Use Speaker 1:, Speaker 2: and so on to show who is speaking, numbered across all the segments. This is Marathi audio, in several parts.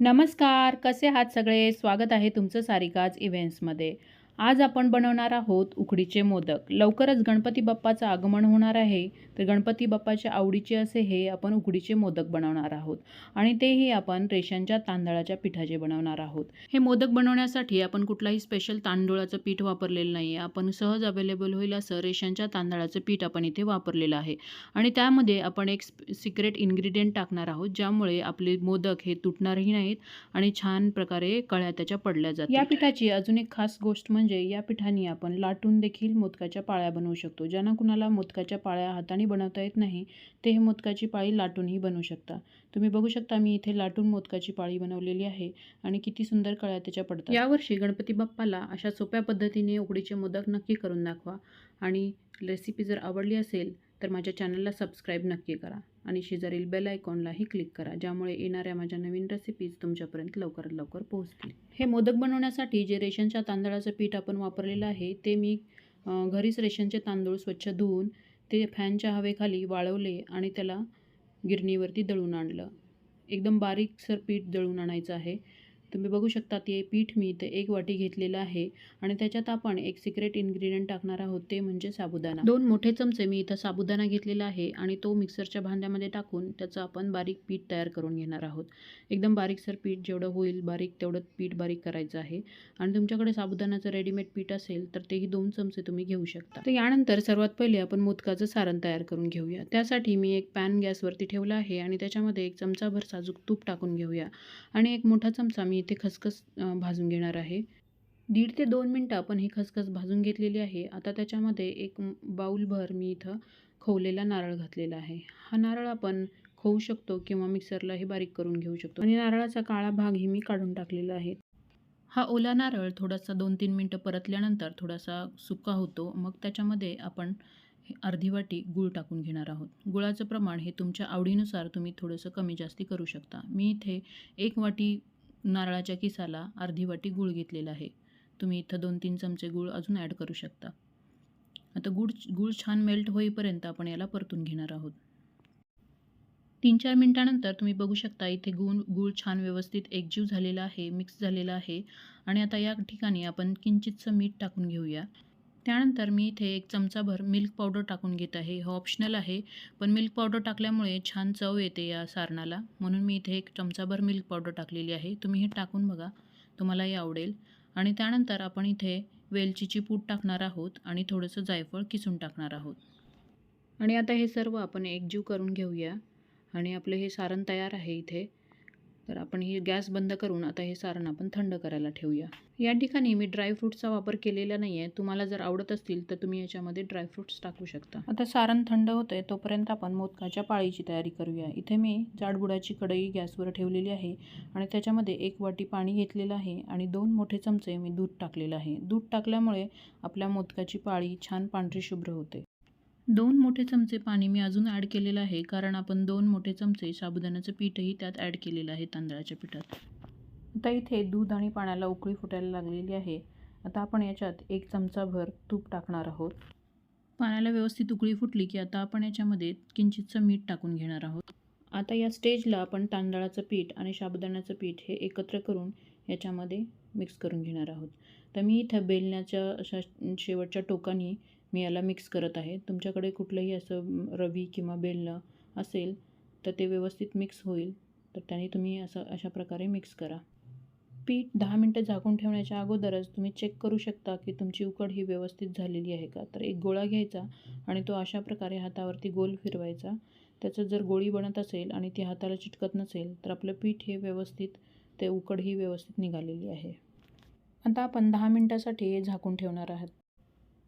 Speaker 1: नमस्कार कसे आहात सगळे? स्वागत आहे तुमचं सारिकाज इव्हेंट्समध्ये आज आपण बनवणार आहोत उकडीचे मोदक. लवकरच गणपती बाप्पाचं आगमन होणार आहे. तर गणपती बाप्पाच्या आवडीचे असे हे आपण उकडीचे मोदक बनवणार आहोत. आणि तेही आपण रेशनच्या तांदळाच्या पिठाचे बनवणार आहोत. हे मोदक बनवण्यासाठी आपण कुठलाही स्पेशल तांदूळाचं पीठ वापरलेलं नाही आहे आपण सहज अवेलेबल होईल असं रेशनच्या तांदळाचं पीठ आपण इथे वापरलेलं आहे. आणि त्यामध्ये आपण एक सिक्रेट इन्ग्रेडियंट टाकणार आहोत ज्यामुळे आपले मोदक हे तुटणारही नाहीत आणि छान प्रकारे कळ्या त्याच्या पडल्या जातात या पिठाची अजून एक खास गोष्ट म्हणजे म्हणजे या पिठाने आपण लाटून देखील मोदकाच्या पाळ्या बनवू शकतो. ज्यांना कुणाला मोदकाच्या पाळ्या हाताने बनवता येत नाही ते हे मोदकाची पाळी लाटूनही बनवू शकता. तुम्ही बघू शकता मी इथे लाटून मोदकाची पाळी बनवलेली आहे आणि किती सुंदर कळ्या त्याच्या पडतात. यावर्षी गणपती बाप्पाला अशा सोप्या पद्धतीने उकडीचे मोदक नक्की करून दाखवा आणि रेसिपी जर आवडली असेल तर माझ्या चॅनलला सबस्क्राईब नक्की करा. आणि शेजारील बेल आयकॉनलाही क्लिक करा ज्यामुळे येणाऱ्या माझ्या नवीन रेसिपीज तुमच्यापर्यंत लवकरात लवकर पोहोचतील. हे मोदक बनवण्यासाठी जे रेशनच्या तांदळाचं पीठ आपण वापरलेलं आहे ते मी घरीच रेशनचे तांदूळ स्वच्छ धुवून ते फॅनच्या हवेखाली वाळवले आणि त्याला गिरणीवरती दळून आणलं. एकदम बारीकसर पीठ दळून आणायचं आहे. तुम्ही बघू शकता ते पीठ मी इथं एक वाटी घेतलेलं आहे आणि त्याच्यात आपण एक सिक्रेट इन्ग्रेडियंट टाकणार आहोत ते म्हणजे साबुदाणा. दोन मोठे चमचे मी इथं साबुदाणा घेतलेला आहे आणि तो मिक्सरच्या भांड्यामध्ये टाकून त्याचं आपण बारीक पीठ तयार करून घेणार आहोत. एकदम बारीकसर पीठ जेवढं होईल बारीक तेवढं पीठ बारीक करायचं आहे. आणि तुमच्याकडे साबुदाण्याचं रेडीमेड पीठ असेल तर तेही दोन चमचे तुम्ही घेऊ शकता. तर यानंतर सर्वात पहिले आपण मोदकाचं सारण तयार करून घेऊया. त्यासाठी मी एक पॅन गॅसवरती ठेवला आहे आणि त्याच्यामध्ये एक चमचाभर साजूक तूप टाकून घेऊया. आणि एक मोठा चमचा मी इथे खसखस भाजून घेणार आहे. दीड ते दोन मिनटं आपण ही खसखस भाजून घेतलेली आहे. आता त्याच्यामध्ये एक बाऊलभर मी इथं खवलेला नारळ घातलेला आहे. हा नारळ आपण खवू शकतो किंवा मिक्सरलाही बारीक करून घेऊ शकतो. आणि नारळाचा काळा भागही मी काढून टाकलेला आहे. हा ओला नारळ थोडासा दोन तीन मिनटं परतल्यानंतर थोडासा सुका होतो. मग त्याच्यामध्ये आपण हे अर्धी वाटी गूळ टाकून घेणार आहोत. गुळाचं प्रमाण हे तुमच्या आवडीनुसार तुम्ही थोडंसं कमी जास्ती करू शकता. मी इथे एक वाटी नारळाच्या किसाला अर्धी वाटी गूळ घेतलेला आहे. तुम्ही इथं दोन तीन चमचे गूळ अजून ॲड करू शकता. आता गूळ गूळ छान मेल्ट होईपर्यंत आपण याला परतून घेणार आहोत. तीन चार मिनटानंतर तुम्ही बघू शकता इथे गूळ गूळ छान व्यवस्थित एकजीव झालेला आहे मिक्स झालेला आहे. आणि आता या ठिकाणी आपण किंचितचं मीठ टाकून घेऊया. त्यानंतर मी इथे एक चमचाभर मिल्क पावडर टाकून घेत आहे. हे ऑप्शनल आहे पण मिल्क पावडर टाकल्यामुळे छान चव येते या सारणाला. म्हणून मी इथे एक चमचाभर मिल्क पावडर टाकलेली आहे. तुम्ही हे टाकून बघा तुम्हालाही आवडेल. आणि त्यानंतर आपण इथे वेलचीची पूड टाकणार आहोत आणि थोडंसं जायफळ किसून टाकणार आहोत. आणि आता हे सर्व आपण एकजीव करून घेऊया. आणि आपलं हे सारण तयार आहे इथे. तर आपण ही गॅस बंद करून आता हे सारण आपण थंड करायला ठेवूया. या ठिकाणी मी ड्रायफ्रूटचा वापर केलेला नाही आहे तुम्हाला जर आवडत असतील तर तुम्ही याच्यामध्ये ड्रायफ्रूट्स टाकू शकता. आता सारण थंड होतं आहे तोपर्यंत आपण मोदकाच्या पाळीची तयारी करूया. इथे मी जाडबुडाची कढई गॅसवर ठेवलेली आहे आणि त्याच्यामध्ये एक वाटी पाणी घेतलेलं आहे आणि दोन मोठे चमचे मी दूध टाकलेलं आहे. दूध टाकल्यामुळे आपल्या मोदकाची पाळी छान पांढरी शुभ्र होते. दोन मोठे चमचे पाणी मी अजून ॲड केलेलं आहे कारण आपण दोन मोठे चमचे साबुदाण्याचं पीठही त्यात ॲड केलेलं आहे तांदळाच्या पिठात. आता इथे दूध आणि पाण्याला उकळी फुटायला लागलेली आहे. आता आपण याच्यात एक चमचाभर तूप टाकणार आहोत. पाण्याला व्यवस्थित उकळी फुटली की आता आपण याच्यामध्ये किंचितचं मीठ टाकून घेणार आहोत. आता या स्टेजला आपण तांदळाचं पीठ आणि साबुदाण्याचं पीठ हे एकत्र करून याच्यामध्ये मिक्स करून घेणार आहोत. तर मी इथं बेलण्याच्या अशा शेवटच्या टोकानी मी याला मिक्स करत आहे. तुमच्याकडे कुठलंही असं रवी किंवा बेलणं असेल तर ते व्यवस्थित मिक्स होईल. तर त्याने तुम्ही असं अशा प्रकारे मिक्स करा. पीठ दहा मिनटं झाकून ठेवण्याच्या अगोदरच तुम्ही चेक करू शकता की तुमची उकड ही व्यवस्थित झालेली आहे का. तर एक गोळा घ्यायचा आणि तो अशा प्रकारे हातावरती गोल फिरवायचा. त्याचं जर गोळी बनत असेल आणि ती हाताला चिटकत नसेल तर आपलं पीठ हे व्यवस्थित ते उकड ही व्यवस्थित निघालेली आहे. आता आपण दहा मिनटासाठी हे झाकून ठेवणार आहात.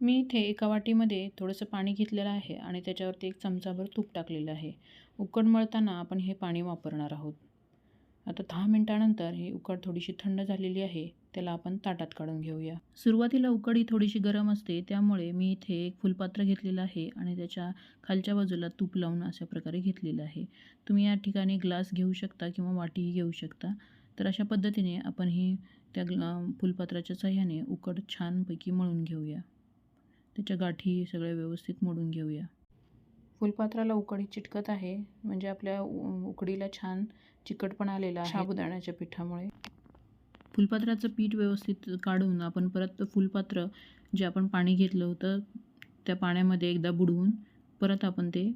Speaker 1: मी इथे एका वाटीमध्ये थोडंसं पाणी घेतलेलं आहे आणि त्याच्यावरती एक चमचाभर तूप टाकलेलं आहे. उकड मळताना आपण हे पाणी वापरणार आहोत. आता दहा मिनटानंतर ही उकड थोडीशी थंड झालेली आहे त्याला आपण ताटात काढून घेऊया. सुरुवातीला उकड ही थोडीशी गरम असते त्यामुळे मी इथे एक फुलपात्र घेतलेलं आहे आणि त्याच्या खालच्या बाजूला तूप लावून अशा प्रकारे घेतलेलं आहे. तुम्ही या ठिकाणी ग्लास घेऊ शकता किंवा वाटीही घेऊ शकता. तर अशा पद्धतीने आपण ही त्या ग्ला फुलपात्राच्या साह्याने उकड छानपैकी मळून घेऊया. त्याच्या गाठी सगळ्या व्यवस्थित मोडून घेऊया. फुलपात्राला उकडी चिटकत आहे म्हणजे आपल्या उकडीला छान चिकटपणा आलेला आहे. साबुदाण्याच्या पिठामुळे. फुलपात्राचं पीठ व्यवस्थित काढून आपण परत फुलपात्र जे आपण पाणी घेतलं होतं त्या पाण्यामध्ये एकदा बुडवून परत आपण ते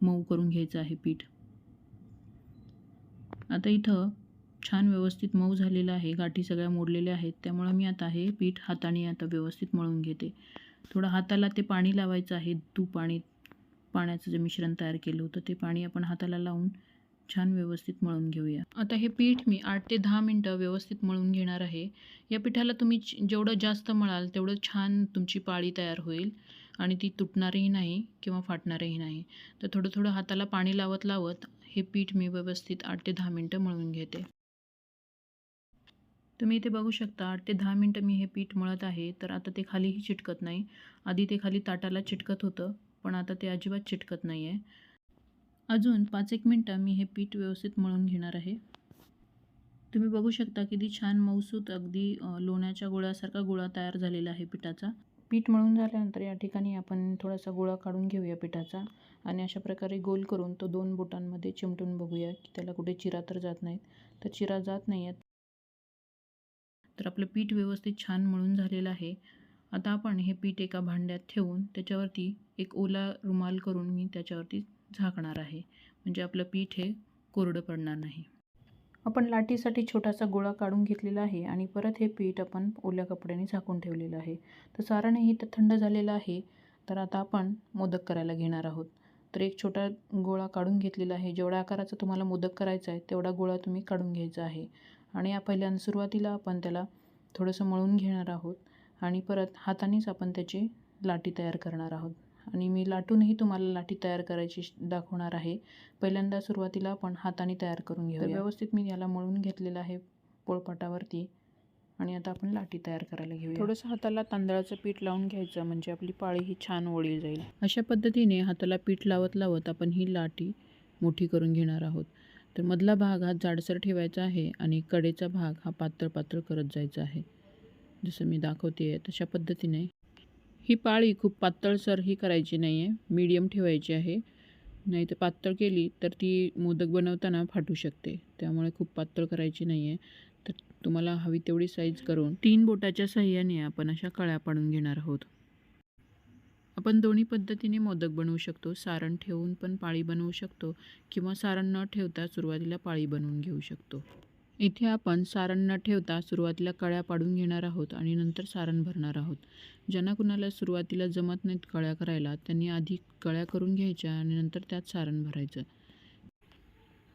Speaker 1: मऊ करून घ्यायचं आहे पीठ. आता इथं छान व्यवस्थित मऊ झालेलं आहे गाठी सगळ्या मोडलेल्या आहेत त्यामुळं मी आता हे पीठ हाताने आता व्यवस्थित मळून घेते. थोडं हाताला ते पाणी लावायचं आहे. तूप पाणी पाण्याचं जे मिश्रण तयार केलं होतं ते पाणी आपण हाताला लावून छान व्यवस्थित मळून घेऊया. आता हे पीठ मी आठ ते दहा मिनटं व्यवस्थित मळून घेणार आहे. या पिठाला तुम्ही जेवढं जास्त मळाल तेवढं छान तुमची पाळी तयार होईल आणि ती तुटणारही नाही किंवा फाटणारही नाही. तर थोडं थोडं हाताला पाणी लावत लावत हे पीठ मी व्यवस्थित आठ ते दहा मिनटं मळून घेते. तुम्ही इथे बघू शकता आठ ते दहा मिनटं मी हे पीठ मळत आहे तर आता ते खालीही चिटकत नाही. आधी ते खाली ताटाला चिटकत होतं पण आता ते अजिबात चिटकत नाही आहे अजून पाच एक मिनटं मी हे पीठ व्यवस्थित मळून घेणार आहे. तुम्ही बघू शकता किती छान मऊसूत अगदी लोण्याच्या गोळ्यासारखा गोळा तयार झालेला आहे पिठाचा. पीठ मळून झाल्यानंतर या ठिकाणी आपण थोडासा गोळा काढून घेऊया पिठाचा आणि अशा प्रकारे गोल करून तो दोन बोटांमध्ये चिमटून बघूया की त्याला कुठे चिरा तर जात नाहीत. तर चिरा जात नाही आहेत तर आपलं पीठ व्यवस्थित छान मळून झालेलं आहे. आता आपण हे पीठ एका भांड्यात ठेवून त्याच्यावरती एक ओला रुमाल करून मी त्याच्यावरती झाकणार आहे. म्हणजे आपलं पीठ हे कोरडं पडणार नाही. आपण लाटीसाठी छोटासा गोळा काढून घेतलेला आहे आणि परत हे पीठ आपण ओल्या कपड्याने झाकून ठेवलेलं आहे. तर सारणही तर थंड झालेलं आहे. तर आता आपण मोदक करायला घेणार आहोत. तर एक छोटा गोळा काढून घेतलेला आहे. जेवढ्या आकाराचा तुम्हाला मोदक करायचा आहे तेवढा गोळा तुम्ही काढून घ्यायचा आहे. आणि या पहिल्यांदा सुरुवातीला आपण त्याला थोडंसं मळून घेणार आहोत आणि परत हातानेच आपण त्याची लाटी तयार करणार आहोत. आणि मी लाटूनही तुम्हाला लाटी तयार करायची दाखवणार आहे. पहिल्यांदा सुरुवातीला आपण हाताने तयार करून घेऊ व्यवस्थित मी याला मळून घेतलेलं आहे पोळपाटावरती आणि आता आपण लाटी तयार करायला घेऊया. थोडंसं हाताला तांदळाचं पीठ लावून घ्यायचं म्हणजे आपली पाळी ही छान ओळी जाईल. अशा पद्धतीने हाताला पीठ लावत लावत आपण ही लाटी मोठी करून घेणार आहोत. तर मधला भाग हा जाडसर ठेवायचा आहे आणि कडेचा भाग हा पातळ पातळ करत जायचा आहे. जसं मी दाखवते आहे तशा पद्धतीने. ही पाळी खूप पातळसर ही करायची नाही आहे मीडियम ठेवायची आहे. नाही तर पातळ केली तर ती मोदक बनवताना फाटू शकते. त्यामुळे खूप पातळ करायची नाही आहे तर तुम्हाला हवी तेवढी साईज करून तीन बोटाच्या साह्याने आपण अशा कळ्या पाडून घेणार आहोत. आपण दोन्ही पद्धतीने मोदक बनवू शकतो. सारण ठेवून पण पाळी बनवू शकतो किंवा सारण न ठेवता सुरुवातीला पाळी बनवून घेऊ शकतो. इथे आपण सारण न ठेवता सुरुवातीला कळ्या पाडून घेणार आहोत आणि नंतर सारण भरणार आहोत. ज्यांना कुणाला सुरुवातीला जमत नाहीत कळ्या करायला त्यांनी आधी कळ्या करून घ्यायच्या आणि नंतर त्यात सारण भरायचं.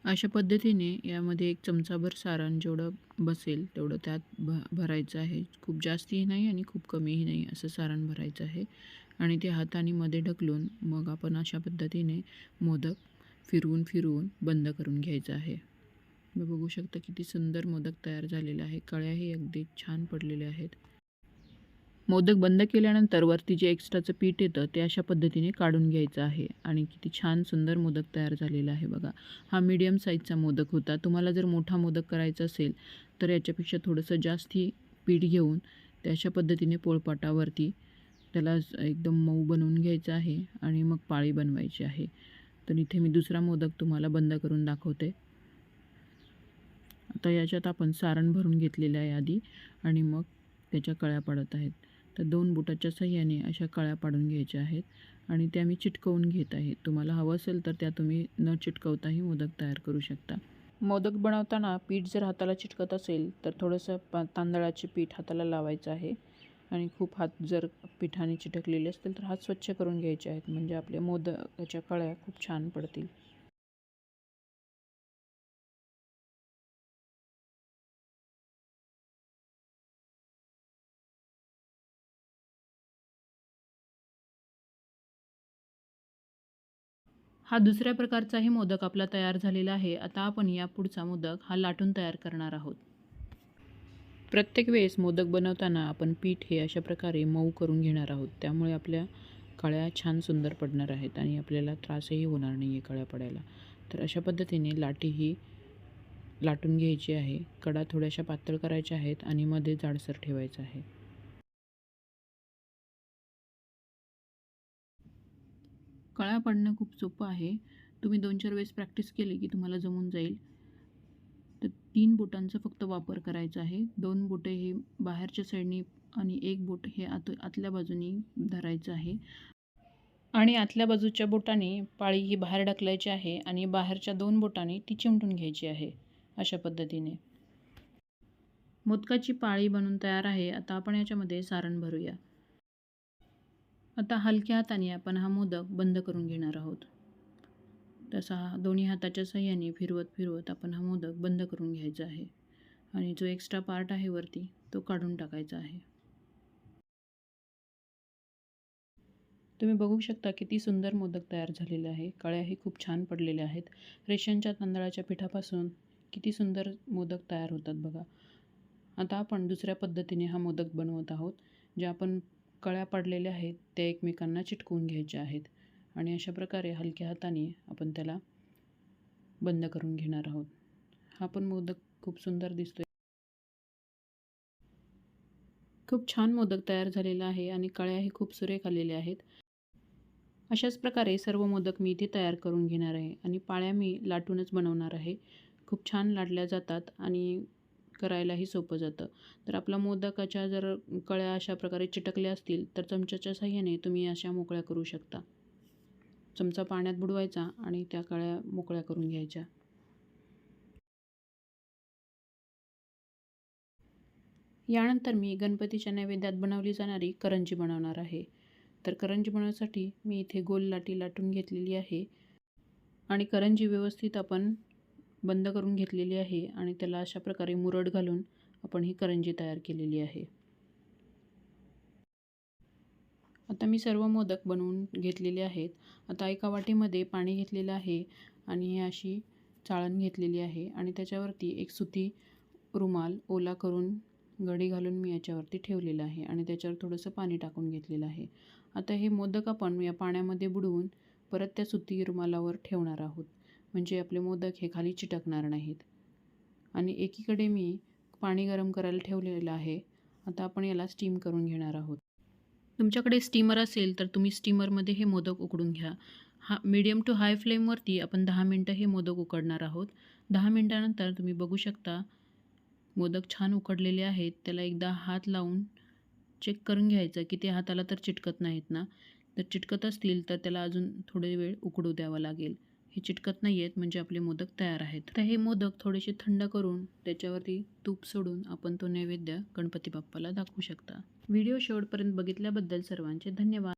Speaker 1: अशा पद्धतीने यामध्ये एक चमचाभर सारण जेवढं बसेल तेवढं त्यात भ भरायचं आहे. खूप जास्तही नाही आणि खूप कमीही नाही असं सारण भरायचं आहे. आणि ते हाताने मध्ये ढकलून मग आपण अशा पद्धतीने मोदक फिरवून फिरवून बंद करून घ्यायचं आहे. मी बघू शकता किती सुंदर मोदक तयार झालेले आहे कळ्याही अगदी छान पडलेल्या आहेत. मोदक बंद केल्यानंतर वरती जे एक्स्ट्राचं पीठ येतं ते अशा पद्धतीने काढून घ्यायचं आहे. आणि किती छान सुंदर मोदक तयार झालेला आहे बघा. हा मीडियम साईजचा मोदक होता. तुम्हाला जर मोठा मोदक करायचा असेल तर याच्यापेक्षा थोडंसं जास्ती पीठ घेऊन ते अशा पद्धतीने पोळपाटावरती त्याला एकदम मऊ बनवून घ्यायचं आहे आणि मग पाळी बनवायची आहे. तर इथे मी दुसरा मोदक तुम्हाला बंद करून दाखवते. आता याच्यात आपण सारण भरून घेतलेलं आहे आधी आणि मग त्याच्या कळ्या पाडत आहेत. तर दोन बुटाच्या सहाय्याने अशा कळ्या पाडून घ्यायच्या आहेत आणि त्या मी चिटकवून घेत आहे. तुम्हाला हवं असेल तर त्या तुम्ही न चिटकवताही मोदक तयार करू शकता. मोदक बनवताना पीठ जर हाताला चिटकत असेल तर थोडंसं पा तांदळाचे पीठ हाताला लावायचं आहे. आणि खूप हात जर पिठाने चिटकलेले असतील तर हात स्वच्छ करून घ्यायचे आहेत. म्हणजे आपल्या मोदकाच्या कळ्या खूप छान पडतील. हा दुसऱ्या प्रकारचाही मोदक आपला तयार झालेला आहे. आता आपण या पुढचा मोदक हा लाटून तयार करणार आहोत. प्रत्येक वेळेस मोदक बनवताना आपण पीठ हे अशा प्रकारे मऊ करून घेणार आहोत. त्यामुळे आपल्या कळ्या छान सुंदर पडणार आहेत आणि आपल्याला त्रासही होणार नाही आहे कळ्या पडायला. तर अशा पद्धतीने लाटी ही लाटून घ्यायची आहे. कडा थोड्याशा पातळ करायच्या आहेत आणि मध्ये जाडसर ठेवायचं आहे. कळ्या पडणं खूप सोपं आहे. तुम्ही दोन चार वेळेस प्रॅक्टिस केली की तुम्हाला जमून जाईल. तीन बोटांचा फक्त वापर करायचा आहे. दोन बोटे हे बाहेरच्या साईडनी आणि एक बोट हे आत आतल्या बाजूनी धरायचं आहे. आणि आतल्या बाजूच्या बोटाने पाळी ही बाहेर ढकलायची आहे आणि बाहेरच्या दोन बोटाने ती चिमटून घ्यायची आहे अशा पद्धतीने. मोदकाची पाळी बनून तयार आहे. आता आपण याच्यामध्ये सारण भरूया. आता हलक्या हाताने आपण हा मोदक बंद करून घेणार आहोत. तसा हा दोन्ही हाताच्या सहाय्याने फिरवत फिरवत आपण हा मोदक बंद करून घ्यायचा आहे. आणि जो एक्स्ट्रा पार्ट आहे वरती तो काढून टाकायचा आहे. तुम्ही बघू शकता किती सुंदर मोदक तयार झालेले आहे. कळ्याही खूप छान पडलेल्या आहेत. रेशनच्या तांदळाच्या पिठापासून किती सुंदर मोदक तयार होतात बघा. आता आपण दुसऱ्या पद्धतीने हा मोदक बनवत आहोत. ज्या आपण कळ्या पडलेल्या आहेत त्या एकमेकांना चिटकवून घ्यायच्या आहेत. आणि अशा प्रकारे हलक्या हाताने आपण त्याला बंद करून घेणार आहोत. हा पण मोदक खूप सुंदर दिसतोय. खूप छान मोदक तयार झालेला आहे आणि कळ्याही खूप सुरेख आलेल्या आहेत. अशाच प्रकारे सर्व मोदक मी इथे तयार करून घेणार आहे आणि पाळ्या मी लाटूनच बनवणार आहे. खूप छान लाटल्या जातात आणि करायलाही सोपं जातं. तर आपला मोदकाच्या जर कळ्या अशा प्रकारे चिटकल्या असतील तर चमच्याच्या साह्याने तुम्ही अशा मोकळ्या करू शकता. चमचा पाण्यात बुडवायचा आणि त्या कळ्या मोकळ्या करून घ्यायच्या. यानंतर मी गणपतीच्या नैवेद्यात बनवली जाणारी करंजी बनवणार आहे. तर करंजी बनवण्यासाठी मी इथे गोल लाटी लाटून घेतलेली आहे आणि करंजी व्यवस्थित आपण बंद करून घेतलेली आहे आणि त्याला अशा प्रकारे मुरड घालून आपण ही करंजी तयार केलेली आहे. आता मी सर्व मोदक बनवून घेतलेले आहेत. आता एका वाटीमध्ये पाणी घेतलेलं आहे आणि ही अशी चाळण घेतलेली आहे आणि त्याच्यावरती एक सुती रुमाल ओला करून गडी घालून मी याच्यावरती ठेवलेलं आहे आणि त्याच्यावर थोडंसं पाणी टाकून घेतलेलं आहे. आता हे मोदक आपण या पाण्यामध्ये बुडवून परत त्या सुती रुमालावर ठेवणार आहोत. म्हणजे आपले मोदक हे खाली चिटकणार नाहीत. आणि एकीकडे मी पाणी गरम करायला ठेवलेलं आहे. आता आपण याला स्टीम करून घेणार आहोत. तुमच्याकडे स्टीमर असेल तर तुम्ही स्टीमरमध्ये हे मोदक उकडून घ्या. हा मीडियम टू हाय फ्लेमवरती आपण दहा मिनटं हे मोदक उकडणार आहोत. दहा मिनटानंतर तुम्ही बघू शकता मोदक छान उकडलेले आहेत. त्याला एकदा हात लावून चेक करून घ्यायचं की ते हाताला तर चिटकत नाहीत ना. तर चिटकत असतील तर त्याला अजून थोडे वेळ उकडू द्यावं लागेल. हे चिटकत नाही आहेत म्हणजे आपले मोदक तयार आहेत. तर हे मोदक थोडेसे थंड करून त्याच्यावरती तूप सोडून आपण तो नैवेद्य गणपती बाप्पाला दाखवू शकता. व्हिडिओ शेवटपर्यंत बघितल्याबद्दल सर्वांचे धन्यवाद.